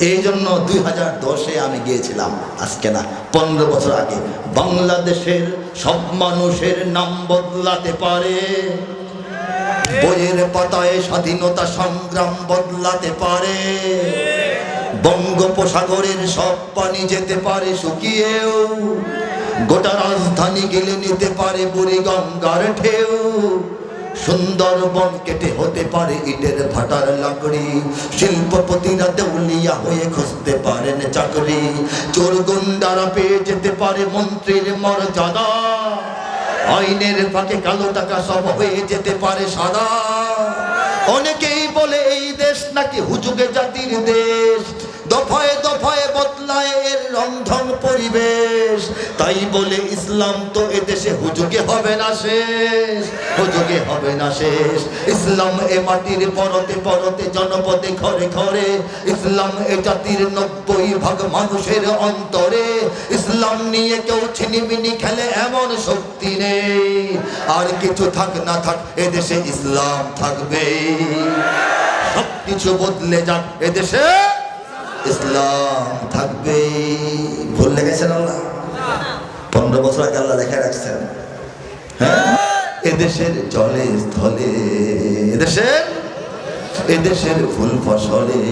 এই জন্য দুই হাজার দশে আমি গিয়েছিলাম, আজকে না, পনেরো বছর আগে। বাংলাদেশের সব মানুষের নাম বদলাতে পারে। বইয়ের পাতায় স্বাধীনতা সংগ্রাম বদলাতে পারে। বঙ্গোপসাগরের সব পানি যেতে পারে, শুকিয়েও। গোটা রাজধানী গেলে নিতে পারে বুড়ি গঙ্গার ঢেউ। সুন্দরবন কেটে হতে পারে ইটের ভাটার লাকড়ি। শিল্পপতিরা দেউলিয়া হয়ে খুঁজতে পারেন চাকরি। চোর গুন্ডারা পেয়ে যেতে পারে মন্ত্রীর মর্যাদা। আইনের ফাঁকে কালো টাকা সব হয়ে যেতে পারে সাদা। অনেকেই বলে এই দেশ নাকি হুজুগে জাতির দেশ। দফায় দফায় বদলায় এর রন্ধন পরিবেশ। তাই বলে ইসলাম তো এদেশে হুজুগে হবে না শেষ, হুজুগে হবে না শেষ। ইসলাম এ মাটির পরতে পরতে জনপদে ঘরে ঘরে, ইসলাম এ জাতির নব্বই ভাগ মানুষের অন্তরে। ইসলাম নিয়ে কেউ ছিনিমিনি খেলে এমন শক্তি নেই। আর কিছু থাক না থাক, এদেশে ইসলাম থাকবে সব কিছু বদলে যাক, এদেশে ইসলাম থাকবে। ভুল লেগেছেন আল্লাহ? পনেরো বছর আগে আল্লাহ লেখা রাখছেন। হ্যাঁ? এদেশের জলে স্থলে, এদেশের? এদেশের ফুল ফসলে,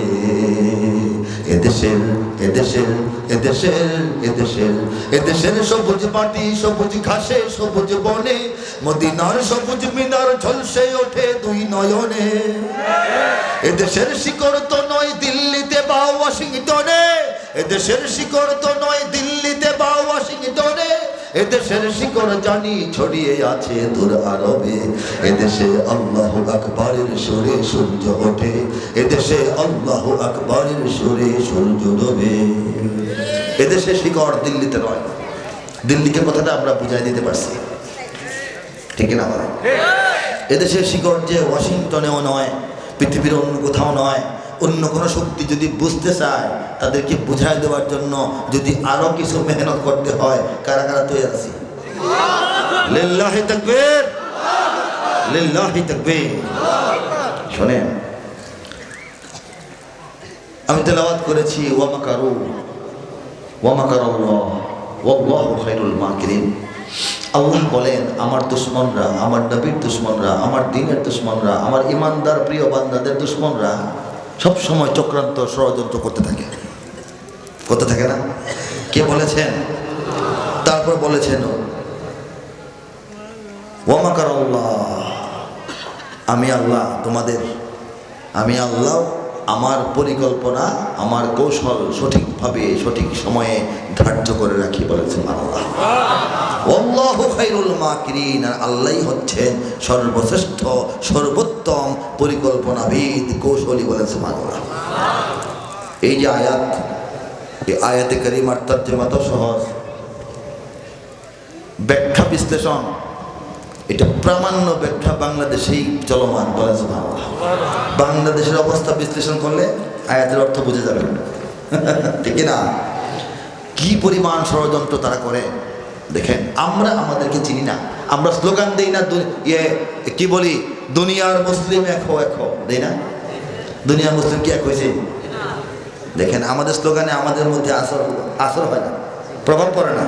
এদেশের এদেশের এদেশের এদেশের এদেশের সবুজ মাটি, সবুজ ঘাসে, সবুজ বনে, মদিনার সবুজ মিনার ঝলসে ওঠে দুই নয়নে। এদেশের শিকড় তো নয় দিল্লিতে বা ওয়াশিংটনে এদেশের শিকড় তো নয় দিল্লিতে বা ওয়াশিংটনে এদেশের শিকড় জানি ছড়িয়ে আছে দূর আরবে। এদেশে আল্লাহ আকবরের সুরে সূর্য ওঠে এদেশে আল্লাহ আকবরের সুরে সূর্য ডোবে। এদেশে শিকড় দিল্লিতে নয়। দিল্লিকে কথাটা আমরা বুঝাই দিতে পারছি। ঠিক না এদেশের শিকড় যে ওয়াশিংটনেও নয় পৃথিবীর অন্য কোথাও নয় অন্য কোনো শক্তি যদি বুঝতে চায়, তাদেরকে বুঝাই দেওয়ার জন্য যদি আরও কিছু মেহনত করতে হয়, কারা কারা তৈরি আছি? শোনেন, আমি তেলাওয়াত করেছি ওয়ামাকারু ওয়ামাকারাল্লাহ ওয়াল্লাহু খায়রুল মাকিরিন। আল্লাহ বলেন, আমার দুশ্মনরা, আমার নবীর দুশ্মনরা, আমার দিনের দুশ্মনরা, আমার ইমানদার প্রিয় বান্দাদের দুশ্মনরা সব সময় চক্রান্ত ষড়যন্ত্র করতে থাকে। করতে থাকে না? কে বলেছেন? তারপর বলেছেন ওমাকার আমি আল্লাহ তোমাদের, আমি আল্লাহ আমার পরিকল্পনা, আমার কৌশল সঠিকভাবে, সঠিক সময়ে ধার্য করে রাখি বলেছেন আল্লাহ আল্লাহই হচ্ছেন সর্বশ্রেষ্ঠ, সর্বোত্তম পরিকল্পনাবিদ, কৌশলী বলেছেন আল্লাহ এই যে আয়াত, এই আয়াতে কারিমার তর্জমা সহজ। ব্যাখ্যা বিশ্লেষণ। এটা প্রামাণ্য ব্যাখ্যা বাংলাদেশেই চলমান বলেছেন আল্লাহ বাংলাদেশের অবস্থা বিশ্লেষণ করলে আয়াতের অর্থ বুঝে যাবে। ঠিক না কি পরিমাণ ষড়যন্ত্র তারা করে? দেখেন, আমরা আমাদেরকে চিনি না। আমরা স্লোগান দিই না ইয়ে কি বলি? দুনিয়ার মুসলিম এক হো এক দেই না? দুনিয়ার মুসলিম কি এক হয়েছে? দেখেন, আমাদের স্লোগানে আমাদের মধ্যে আসর আসর হয় না। প্রভাব পড়ে না।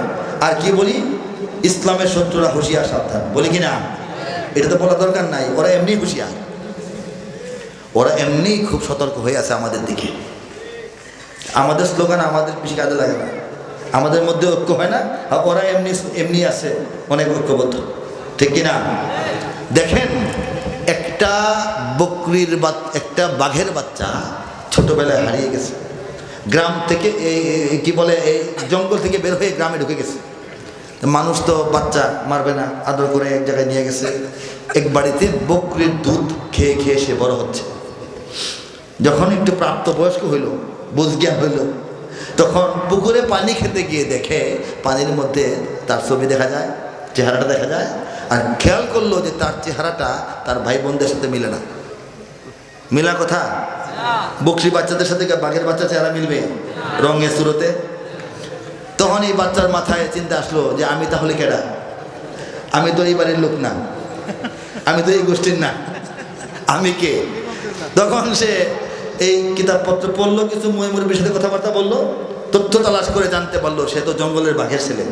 আর কি বলি? ইসলামের শত্রুরা হুঁশিয়ার, সাবধান। বলি কি না? এটা তো বলা দরকার নাই। ওরা এমনি হুঁশিয়ার। ওরা এমনি খুব সতর্ক হয়ে আছে আমাদের দিকে। আমাদের স্লোগান আমাদের বেশি কাজে লাগে না। আমাদের মধ্যে ঐক্য হয় না। আর ওরা এমনি এমনি আছে, অনেক ঐক্যবদ্ধ। ঠিক কি না? দেখেন, একটা বকরির বা, একটা বাঘের বাচ্চা ছোটবেলায় হারিয়ে গেছে। গ্রাম থেকে এই- কি বলে, এই জঙ্গল থেকে বের হয়ে গ্রামে ঢুকে গেছে। মানুষ তো বাচ্চা মারবে না আদর করে এক জায়গায় নিয়ে গেছে। এক বাড়িতে বকরির দুধ খেয়ে খেয়ে সে বড় হচ্ছে। যখন একটু প্রাপ্তবয়স্ক হইল বুঝজ্ঞান হইল তখন পুকুরে পানি খেতে গিয়ে দেখে পানির মধ্যে তার ছবি দেখা যায় চেহারাটা দেখা যায় আর খেয়াল করল যে তার চেহারাটা তার ভাই বোনদের সাথে মিলে না। মিলা কথা? বকরি বাচ্চাদের সাথে বাঘের বাচ্চা চেহারা মিলবে? রঙে সুরতে? তখন এই বাচ্চার মাথায় চিন্তা আসলো যে আমি তাহলে কেডা? আমি তো এই বাড়ির লোক না। আমি তো এই গোষ্ঠীর না। আমি কে? তখন সে এই কিতাবপত্র পড়ল, কিছু ময়মুরবির সাথে কথাবার্তা বলল, তথ্য তালাশ করে জানতে পারল, সে তো জঙ্গলের বাঘের ছেলে।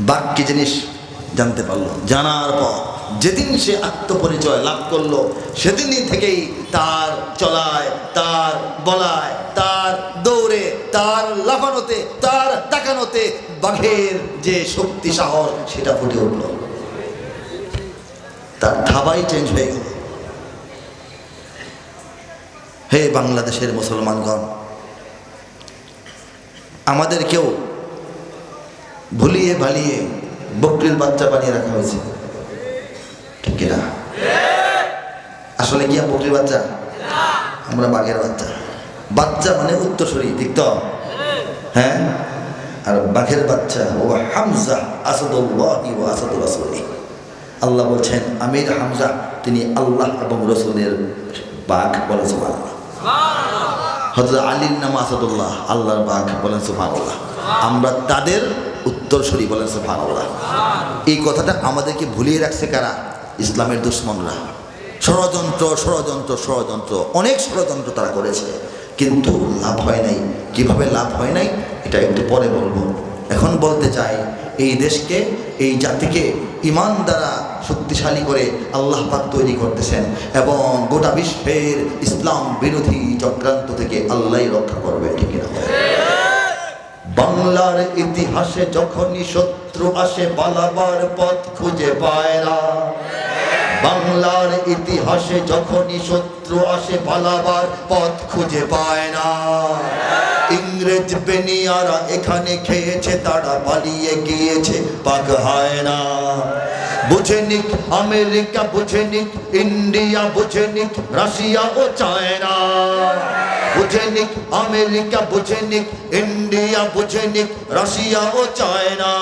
বাঘ কি জিনিস জানতে পারল? জানার পর যেদিন সে আত্মপরিচয় লাভ করল, সেদিনই থেকেই তার চলায়, তার বলায়, তার দৌড়ে, তার লাফানোতে, তার তাকানোতে বাঘের যে শক্তি, সাহস, সেটা ফুটে উঠল। তার ধাবাই চেঞ্জ হয়ে গেল। হে বাংলাদেশের মুসলমানগণ, আমাদের কেউ ভুলিয়ে ভালিয়ে বকরির বাচ্চা বানিয়ে রাখা হয়েছে। কিনা? আসলে আমরা বকরির বাচ্চা? আমরা বাঘের বাচ্চা। বাচ্চা মানে উত্তরসূরি, ঠিক তো? হ্যাঁ? আর বাঘের বাচ্চা ও হামজা আসাদুল্লাহি ও আসাদুল রাসূলি। আল্লাহ বলছেন, আমির হামজা, তিনি আল্লাহ এবং রসুলের বাঘ বলে সুবহানাল্লাহ। হজরত আলীর নাম আসাদুল্লাহ, আল্লাহর বাঘ বলেন সুবহানাল্লাহ। আমরা তাদের উত্তরসূরি বলেন সুবহানাল্লাহ। এই কথাটা আমাদেরকে ভুলিয়ে রাখছে কারা? ইসলামের দুশ্মনরা। ষড়যন্ত্র ষড়যন্ত্র ষড়যন্ত্র, অনেক ষড়যন্ত্র তারা করেছে। কিন্তু লাভ হয় নাই। কীভাবে লাভ হয় নাই? এটা একটু পরে বলব। এখন বলতে চাই, এই দেশকে, এই জাতিকে ইমান দ্বারা শক্তিশালী করে আল্লাহ পাক তৈরি করতেছেন এবং গোটা বিশ্বের ইসলাম বিরোধী চক্রান্ত থেকে আল্লাহই রক্ষা করবে, ঠিক না বাংলার ইতিহাসে যখনই শত্রু আসে, পালাবার পথ খুঁজে পায় না। বাংলার ইতিহাসে যখনই শত্রু আসে পালাবার পথ খুঁজে পায় না। ইংরেজ বেনিয়ারা এখানে খেয়েছে, তারা পালিয়ে গিয়েছে পাক হয় না। বুঝে নিক আমেরিকা, বুঝে নিক ইন্ডিয়া, বুঝে নিক রাশিয়া ও চায়না। বুঝে নিক আমেরিকা বুঝে নিক ইন্ডিয়া বুঝে নিক রাশিয়া ও চায়না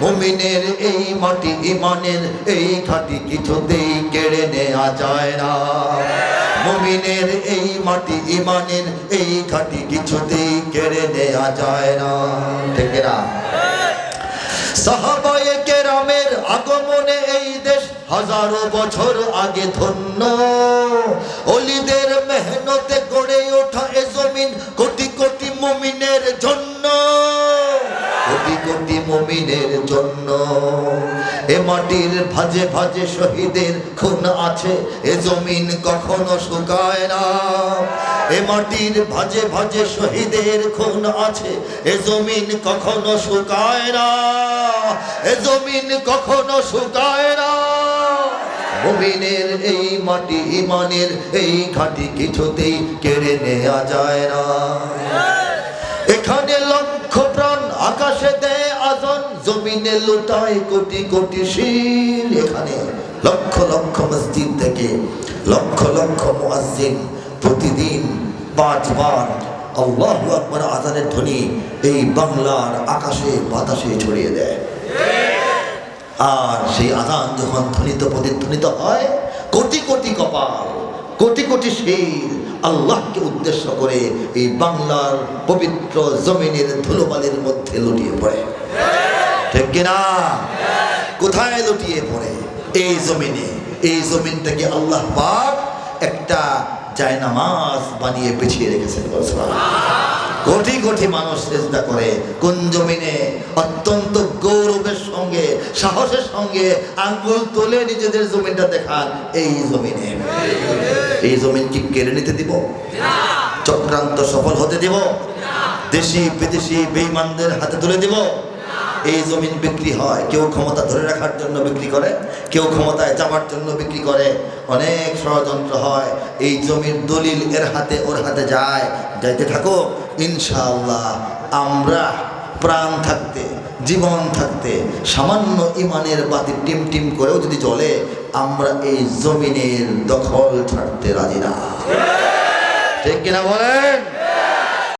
মুমিনের এই মাটি ইমানের, এই ঘাটি কিছুতেই কেড়ে নেওয়া যায় না। মুমিনের এই মাটি ইমানের, এই ঘাটি কিছুতেই কেড়ে নেওয়া যায় না। ঠিক না? সাহাবায়ে কেরামের আগমনে এই দেশ হাজারো বছর আগে ধন্য। অলিদের মুমিনের জন্য। এ মাটির ভাজে ভাজে শহীদের খুন আছে, এ জমিন কখনো শুকায় না। এ মাটির ভাজে ভাজে শহীদের খুন আছে, এ জমিন কখনো শুকায় না। এ জমিন কখনো শুকায় না। মুমিনের এই মাটি ইমানের এই ঘাটি কিছুতেই কেড়ে নেওয়া যায় না। এখানে লক্ষ প্রাণ আকাশে দেয় আজান জমিনে লুটায় কোটি কোটি শির এখানে লক্ষ লক্ষ মসজিদ থেকে লক্ষ লক্ষ মুয়াজ্জিন প্রতিদিন পাঁচবার আল্লাহু আকবার আজানের ধ্বনি এই বাংলার আকাশে, বাতাসে ছড়িয়ে দেয়। আর সেই আজান যখন ধ্বনিত, প্রতিধ্বনিত হয়, কোটি কোটি কপাল কোটি কোটি শির আল্লাহকে উদ্দেশ্য করে এই বাংলার পবিত্র জমিনের ধুলোবালির মধ্যে লুটিয়ে পড়ে। ঠিক কিনা? কোথায় লুটিয়ে পড়ে? এই জমিনে। এই জমিন থেকে আল্লাহ পাক একটা জায়নামাজ বানিয়ে পিছিয়ে রেখেছেন। কোটি কোটি মানুষ চেষ্টা করে কোন জমিনে অত্যন্ত গৌরবের সঙ্গে, সাহসের সঙ্গে আঙ্গুল তুলে নিজেদের জমিনটা দেখান, এই জমিনে। এই জমিন কি কেড়ে নিতে দিব? চক্রান্ত সফল হতে দিব? দেশি, বিদেশি বেইমানদের হাতে তুলে দিব? এই জমিন বিক্রি হয়, কেউ ক্ষমতা ধরে রাখার জন্য বিক্রি করে, কেউ ক্ষমতায় যাওয়ার জন্য বিক্রি করে। অনেক ষড়যন্ত্র হয়, এই জমির দলিল এর হাতে ওর হাতে যায়। যাইতে থাকো ইনশাআল্লাহ আমরা প্রাণ থাকতে, জীবন থাকতে, সামান্য ইমানের বাতি টিম টিম করেও যদি জ্বলে আমরা এই জমিনের দখল ছাড়তে রাজি না। ঠিক কিনা বলেন?